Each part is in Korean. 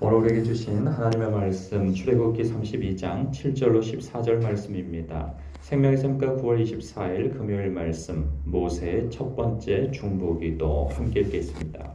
우리에게 주신 하나님의 말씀 출애굽기 32장 7절로 14절 말씀입니다. 생명의 샘가 9월 24일 금요일 말씀 모세의 첫 번째 중보기도 함께 읽겠습니다.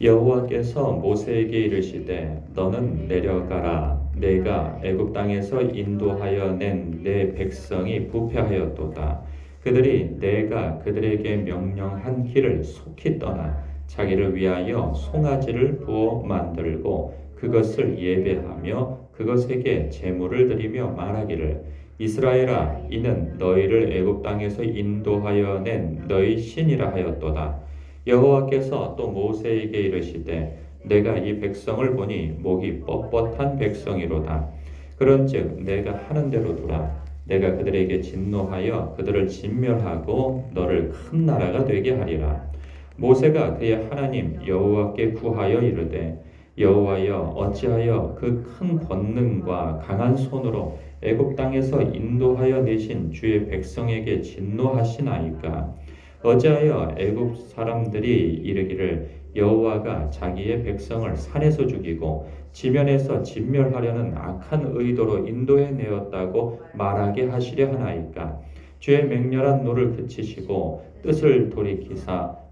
여호와께서 모세에게 이르시되 너는 내려가라 내가 애굽 땅에서 인도하여 낸 내 백성이 부패하였도다 그들이 내가 그들에게 명령한 길을 속히 떠나 자기를 위하여 송아지를 부어 만들고 그것을 예배하며 그것에게 제물을 드리며 말하기를 이스라엘아 이는 너희를 애굽 땅에서 인도하여 낸 너희 신이라 하였도다. 여호와께서 또 모세에게 이르시되 내가 이 백성을 보니 목이 뻣뻣한 백성이로다. 그런즉 내가 하는 대로 두라. 내가 그들에게 진노하여 그들을 진멸하고 너를 큰 나라가 되게 하리라 모세가 그의 하나님 여호와께 구하여 이르되 여호와여 어찌하여 그 큰 권능과 강한 손으로 애굽 땅에서 인도하여 내신 주의 백성에게 진노하시나이까? 어찌하여 애굽 사람들이 이르기를 여호와가 자기의 백성을 산에서 죽이고 지면에서 진멸하려는 악한 의도로 인도해 내었다고 말하게 하시려 하나이까? 주의 맹렬한 노를 그치시고 뜻을 돌이키사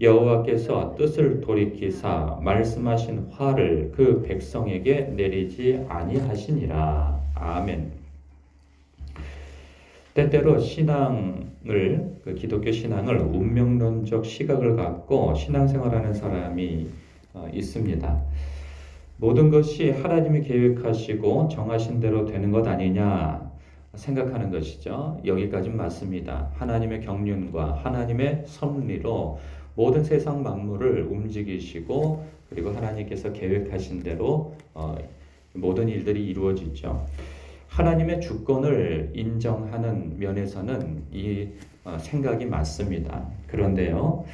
여호와께서 뜻을 돌이키사 말씀하신 화를 그 백성에게 내리지 아니하시니라. 아멘. 때때로 신앙을 그 기독교 신앙을 운명론적 시각을 갖고 신앙생활하는 사람이 어, 있습니다. 모든 것이 하나님이 계획하시고 정하신 대로 되는 것 아니냐 생각하는 것이죠. 여기까지는 맞습니다. 하나님의 경륜과 하나님의 섭리로 모든 세상 만물을 움직이시고 그리고 하나님께서 계획하신 대로 어, 모든 일들이 이루어지죠. 하나님의 주권을 인정하는 면에서는 이 어, 생각이 맞습니다. 그런데요,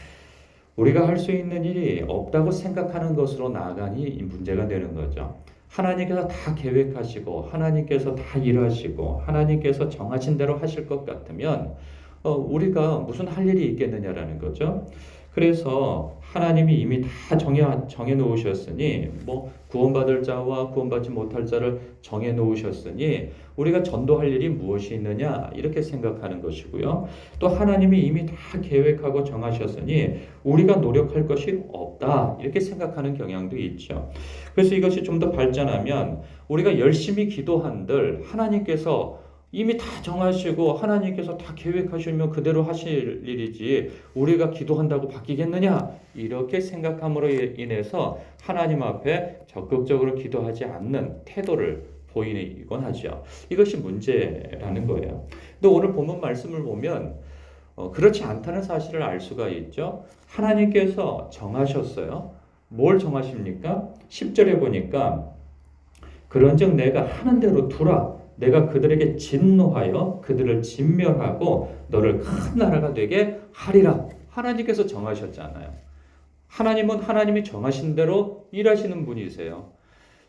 우리가 할 수 있는 일이 없다고 생각하는 것으로 나아가니 문제가 되는 거죠. 하나님께서 다 계획하시고 하나님께서 다 일하시고 하나님께서 정하신 대로 하실 것 같으면 어, 우리가 무슨 할 일이 있겠느냐라는 거죠. 그래서 하나님이 이미 다 정해 정해 놓으셨으니 뭐 구원받을 자와 구원받지 못할 자를 정해 놓으셨으니 우리가 전도할 일이 무엇이 있느냐 이렇게 생각하는 것이고요. 또 하나님이 이미 다 계획하고 정하셨으니 우리가 노력할 것이 없다 이렇게 생각하는 경향도 있죠. 그래서 이것이 좀 더 발전하면 우리가 열심히 기도한들 하나님께서 이미 다 정하시고 하나님께서 다 계획하시면 그대로 하실 일이지 우리가 기도한다고 바뀌겠느냐 이렇게 생각함으로 인해서 하나님 앞에 적극적으로 기도하지 않는 태도를 보이곤 하죠. 이것이 문제라는 거예요. 근데 오늘 본문 말씀을 보면 어, 그렇지 않다는 사실을 알 수가 있죠. 하나님께서 정하셨어요. 뭘 정하십니까? 10절에 보니까 그런즉 내가 하는 대로 두라. 내가 그들에게 진노하여 그들을 진멸하고 너를 큰 나라가 되게 하리라. 하나님께서 정하셨잖아요. 하나님은 하나님이 정하신 대로 일하시는 분이세요.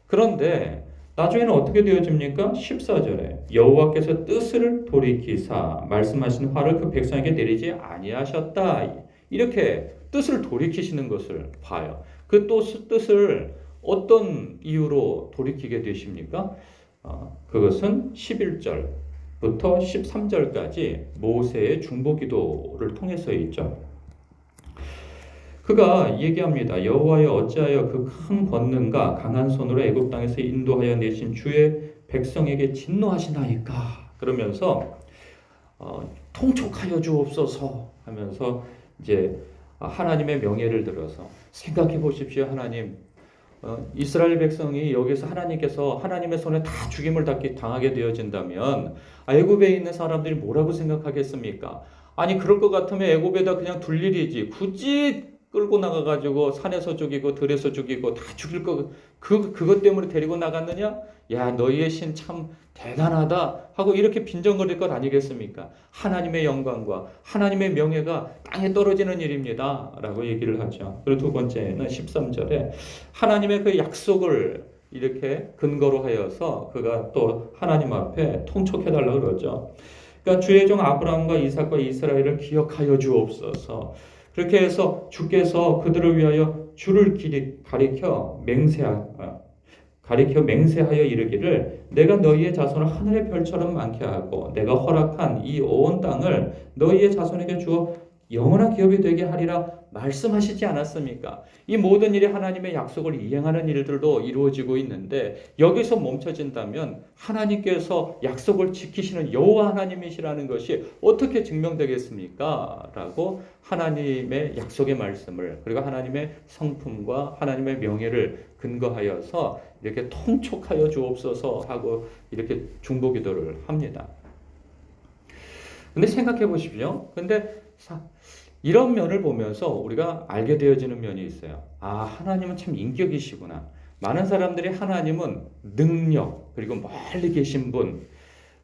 그런데 나중에는 어떻게 되어집니까? 14절에 여호와께서 뜻을 돌이키사 말씀하신 화를 그 백성에게 내리지 아니하셨다. 이렇게 뜻을 돌이키시는 것을 봐요. 그또 뜻을 어떤 이유로 돌이키게 되십니까? 어, 그것은 11절부터 13절까지 모세의 중보 기도를 통해서 있죠. 그가 얘기합니다. 여호와여 어찌하여 그 큰 권능과 강한 손으로 애굽 땅에서 인도하여 내신 주의 백성에게 진노하시나이까? 그러면서 어, 통촉하여 주옵소서 하면서 이제 하나님의 명예를 들어서 생각해 보십시오, 하나님. 어, 이스라엘 백성이 여기서 하나님께서 하나님의 손에 다 죽임을 당하게 되어진다면 애굽에 있는 사람들이 뭐라고 생각하겠습니까? 아니 그럴 것 같으면 애굽에다 그냥 둘 일이지 굳이 끌고 나가가지고 산에서 죽이고 들에서 죽이고 다 죽일 거 그, 그것 때문에 데리고 나갔느냐? 야 너희의 신 참 대단하다 하고 이렇게 빈정거릴 것 아니겠습니까? 하나님의 영광과 하나님의 명예가 땅에 떨어지는 일입니다. 라고 얘기를 하죠. 그리고 두 번째는 13절에 하나님의 그 약속을 이렇게 근거로 하여서 그가 또 하나님 앞에 통촉해달라고 그러죠. 그러니까 주의 종 아브라함과 이삭과 이스라엘을 기억하여 주옵소서. 그렇게 해서 주께서 그들을 위하여 주를 가리켜 맹세하 가리켜 맹세하여 이르기를 내가 너희의 자손을 하늘의 별처럼 많게 하고 내가 허락한 이 온 땅을 너희의 자손에게 주어 영원한 기업이 되게 하리라 말씀하시지 않았습니까? 이 모든 일이 하나님의 약속을 이행하는 일들도 이루어지고 있는데 여기서 멈춰진다면 하나님께서 약속을 지키시는 여호와 하나님이시라는 것이 어떻게 증명되겠습니까? 라고 하나님의 약속의 말씀을 그리고 하나님의 성품과 하나님의 명예를 근거하여서 이렇게 통촉하여 주옵소서 하고 이렇게 중보 기도를 합니다. 근데 생각해 보십시오. 근데 사, 이런 면을 보면서 우리가 알게 되어지는 면이 있어요. 아, 하나님은 참 인격이시구나. 많은 사람들이 하나님은 능력, 그리고 멀리 계신 분,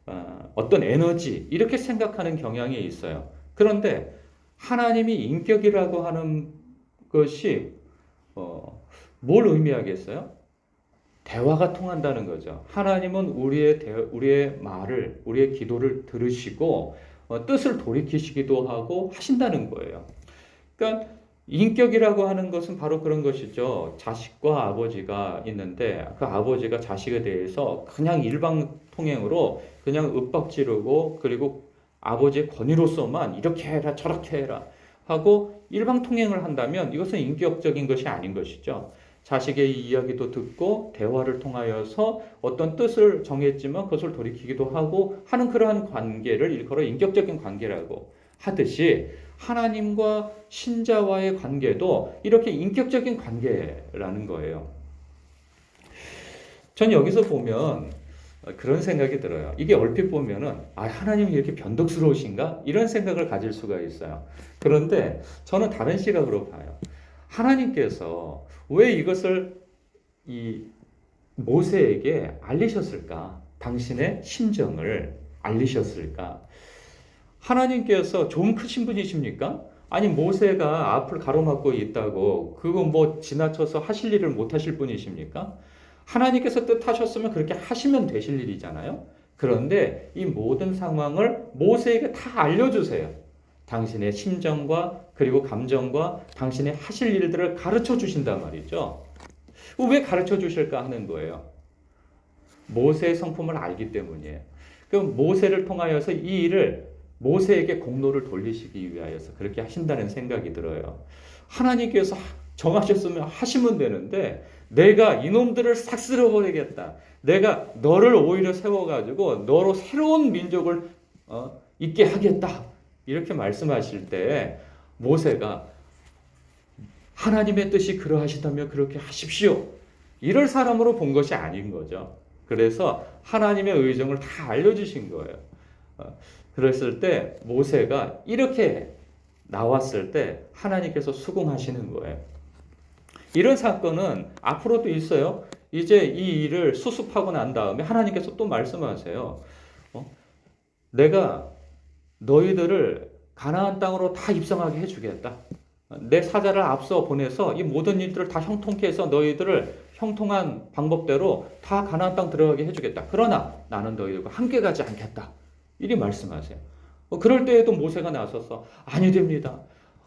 어, 어떤 에너지, 이렇게 생각하는 경향이 있어요. 그런데 하나님이 인격이라고 하는 것이, 어, 뭘 의미하겠어요? 대화가 통한다는 거죠. 하나님은 우리의, 대, 우리의 말을, 우리의 기도를 들으시고, 어, 뜻을 돌이키시기도 하고 하신다는 거예요. 그러니까 인격이라고 하는 것은 바로 그런 것이죠. 자식과 아버지가 있는데 그 아버지가 자식에 대해서 그냥 일방 통행으로 그냥 윽박 지르고 그리고 아버지의 권위로서만 이렇게 해라 저렇게 해라 하고 일방 통행을 한다면 이것은 인격적인 것이 아닌 것이죠. 자식의 이야기도 듣고 대화를 통하여서 어떤 뜻을 정했지만 그것을 돌이키기도 하고 하는 그러한 관계를 일컬어 인격적인 관계라고 하듯이 하나님과 신자와의 관계도 이렇게 인격적인 관계라는 거예요. 전 여기서 보면 그런 생각이 들어요. 이게 얼핏 보면은 아 하나님이 이렇게 변덕스러우신가 이런 생각을 가질 수가 있어요. 그런데 저는 다른 시각으로 봐요. 하나님께서 왜 이것을 이 모세에게 알리셨을까? 당신의 심정을 알리셨을까? 하나님께서 좀 크신 분이십니까? 아니 모세가 앞을 가로막고 있다고 그거 뭐 지나쳐서 하실 일을 못 하실 분이십니까? 하나님께서 뜻하셨으면 그렇게 하시면 되실 일이잖아요. 그런데 이 모든 상황을 모세에게 다 알려주세요. 당신의 심정과 그리고 감정과 당신의 하실 일들을 가르쳐 주신단 말이죠. 왜 가르쳐 주실까 하는 거예요. 모세의 성품을 알기 때문이에요. 그 모세를 통하여서 이 일을 모세에게 공로를 돌리시기 위하여서 그렇게 하신다는 생각이 들어요. 하나님께서 정하셨으면 하시면 되는데 내가 이놈들을 싹 쓸어버리겠다. 내가 너를 오히려 세워가지고 너로 새로운 민족을 어, 있게 하겠다. 이렇게 말씀하실 때 모세가 하나님의 뜻이 그러하시다면 그렇게 하십시오. 이럴 사람으로 본 것이 아닌 거죠. 그래서 하나님의 의정을 다 알려주신 거예요. 어, 그랬을 때 모세가 이렇게 나왔을 때 하나님께서 수긍하시는 거예요. 이런 사건은 앞으로도 있어요. 이제 이 일을 수습하고 난 다음에 하나님께서 또 말씀하세요. 어? 내가 너희들을 가나안 땅으로 다 입성하게 해주겠다. 내 사자를 앞서 보내서 이 모든 일들을 다 형통케 해서 너희들을 형통한 방법대로 다 가나안 땅 들어가게 해주겠다. 그러나 나는 너희들과 함께 가지 않겠다. 이리 말씀하세요. 어, 그럴 때에도 모세가 나서서 아니 됩니다.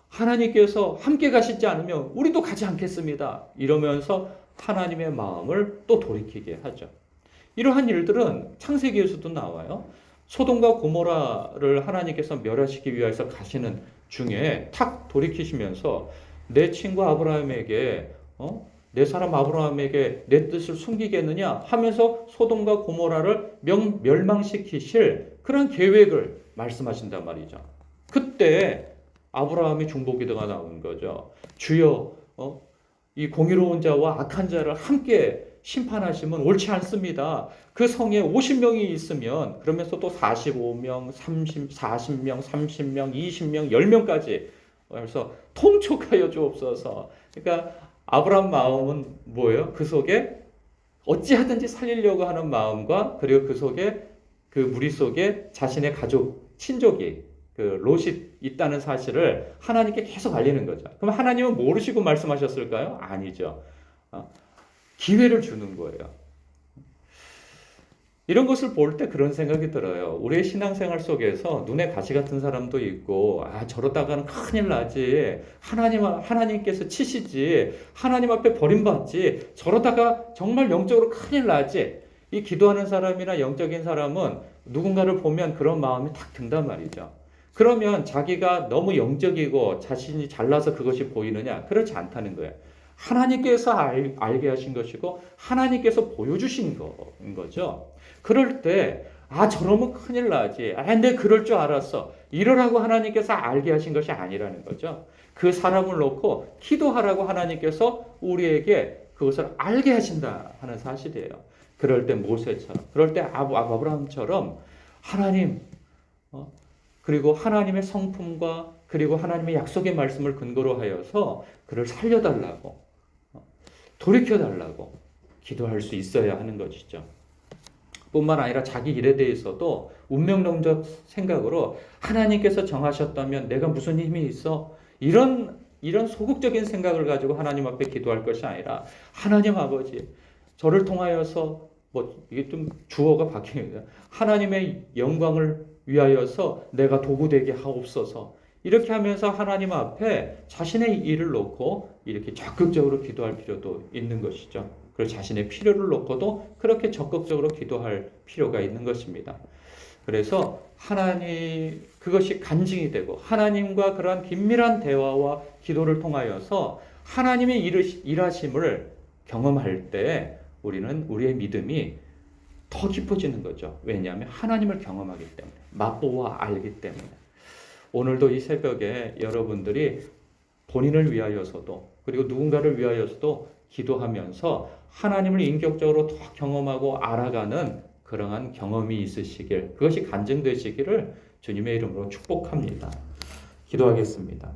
하나님께서 함께 가시지 않으면 우리도 가지 않겠습니다. 이러면서 하나님의 마음을 또 돌이키게 하죠. 이러한 일들은 창세기에서도 나와요. 소돔과 고모라를 하나님께서 멸하시기 위해서 가시는 중에 탁 돌이키시면서 내 친구 아브라함에게 어? 내 사람 아브라함에게 내 뜻을 숨기겠느냐 하면서 소돔과 고모라를 명, 멸망시키실 그런 계획을 말씀하신단 말이죠. 그때 아브라함이 중보기도가 나온 거죠. 주여, 어? 이 공의로운 자와 악한 자를 함께 심판하시면 옳지 않습니다. 그 성에 50명이 있으면 그러면서 또 45명, 30, 40명, 30명, 20명, 10명까지 그래서 통촉하여 주옵소서. 그러니까 아브라함 마음은 뭐예요? 그 속에 어찌하든지 살리려고 하는 마음과 그리고 그 속에 그 무리 속에 자신의 가족, 친족이 그 롯이 있다는 사실을 하나님께 계속 알리는 거죠. 그럼 하나님은 모르시고 말씀하셨을까요? 아니죠. 어, 기회를 주는 거예요. 이런 것을 볼 때 그런 생각이 들어요. 우리의 신앙생활 속에서 눈에 가시 같은 사람도 있고, 아, 저러다가는 큰일 나지. 하나님, 하나님께서 치시지. 하나님 앞에 버림받지. 저러다가 정말 영적으로 큰일 나지. 이 기도하는 사람이나 영적인 사람은 누군가를 보면 그런 마음이 탁 든단 말이죠. 그러면 자기가 너무 영적이고 자신이 잘나서 그것이 보이느냐? 그렇지 않다는 거예요. 하나님께서 알, 알게 하신 것이고 하나님께서 보여주신 거인 거죠. 그럴 때, 아, 저러면 큰일 나지. 아, 내 그럴 줄 알았어. 이러라고 하나님께서 알게 하신 것이 아니라는 거죠. 그 사람을 놓고 기도하라고 하나님께서 우리에게 그것을 알게 하신다 하는 사실이에요. 그럴 때 모세처럼, 그럴 때 아브, 아브라함처럼 하나님, 어, 그리고 하나님의 성품과 그리고 하나님의 약속의 말씀을 근거로 하여서 그를 살려달라고, 어, 돌이켜달라고 기도할 수 있어야 하는 것이죠. 뿐만 아니라 자기 일에 대해서도 운명론적 생각으로 하나님께서 정하셨다면 내가 무슨 힘이 있어? 이런 이런 소극적인 생각을 가지고 하나님 앞에 기도할 것이 아니라 하나님 아버지 저를 통하여서 뭐 이게 좀 주어가 바뀌는 하나님의 영광을 위하여서 내가 도구 되게 하옵소서. 이렇게 하면서 하나님 앞에 자신의 일을 놓고 이렇게 적극적으로 기도할 필요도 있는 것이죠. 그리고 자신의 필요를 놓고도 그렇게 적극적으로 기도할 필요가 있는 것입니다. 그래서 하나님 그것이 간증이 되고 하나님과 그러한 긴밀한 대화와 기도를 통하여서 하나님의 일하심을 경험할 때 우리는 우리의 믿음이 더 깊어지는 거죠. 왜냐하면 하나님을 경험하기 때문에 맛보아 알기 때문에 오늘도 이 새벽에 여러분들이 본인을 위하여서도 그리고 누군가를 위하여서도 기도하면서 하나님을 인격적으로 더 경험하고 알아가는 그러한 경험이 있으시길 그것이 간증되시기를 주님의 이름으로 축복합니다. 기도하겠습니다.